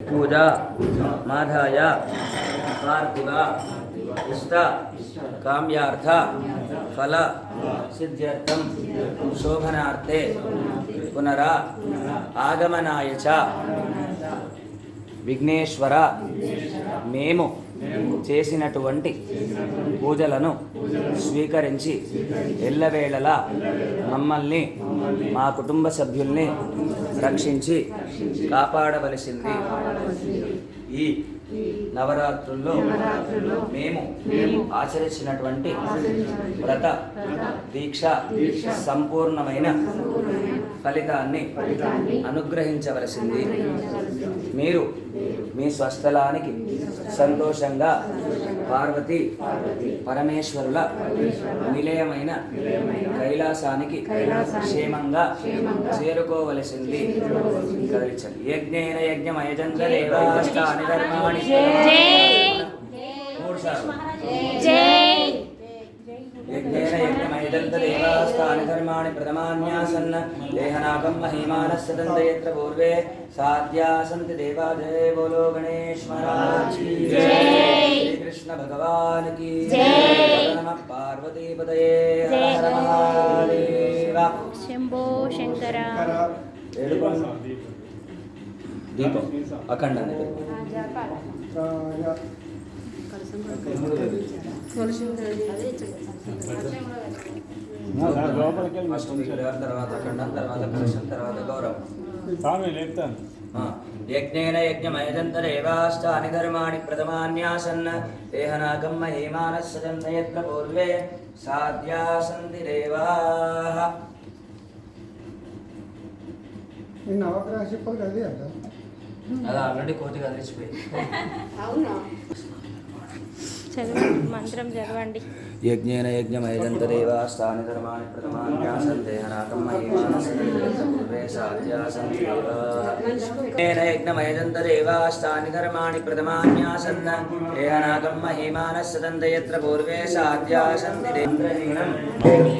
पूजा माधाय कार्तिका इष्ट काम्यार्थ फल सिद्ध्यर्थ शोभनार्थे पुनरा आगमनाय च। विघ्नेश्वर मेमु। చేసినటువంటి పూజలను స్వీకరించి ఎల్లవేళలా మమ్మల్ని మా కుటుంబ సభ్యుల్ని రక్షించి కాపాడవలసింది. ఈ నవరాత్రుల్లో మేము ఆచరించినటువంటి వ్రత దీక్ష సంపూర్ణమైన ఫలితాన్ని అనుగ్రహించవలసింది. మీరు మీ స్వస్థలానికి సంతోషంగా. పార్వతి పరమేశ్వరుల నిలయమైన కైలాసానికి క్షేమంగా చేరుకోవలసింది. కదిలించండి. యజ్ఞేన యజ్ఞమయజంగలేవాష్టాని ధర్మాణి निदन्तदेवास्तानि धर्माणि प्रथमान्यासन्। देहनाकं महिमानस्य दन्त यत्र पूर्वे साध्या सन्ति देवा जय। बोलो कृष्ण भगवान की पार्वती पदये हर महादेव। शंभो शंकर అఖండాన్ని అష్టమి తర్వాత అఖండం తర్వాత కలశం తర్వాత గౌరవం స్వామి లేపుతాను యజ్ఞేన యజ్ఞమయజంతరేవాష్టాని ధర్మాణి ప్రథమాన్యాసన్న దేహనాగం మహీమానస్సజంతయత్ర పూర్వే సాధ్యా సంతి నిన్న నవగ్రహ చెప్పలు అదే అంటారు అది ఆల్రెడీ కోతి కదిలిచిపోయింది. చదవండి మంత్రం చదవండి. యజ్ఞేన దేహనాగం మహీమానస్సజంతయత్ర పూర్వే సాధ్యా సంతి దేవాః యజ్ఞేన యజ్ఞమయజంతరేవాష్టాని ధర్మాణి ప్రథమాన్యాసన్న దేహనాగం మహీమానస్సజంతయత్ర పూర్వే సాధ్యా సంతి దేవాః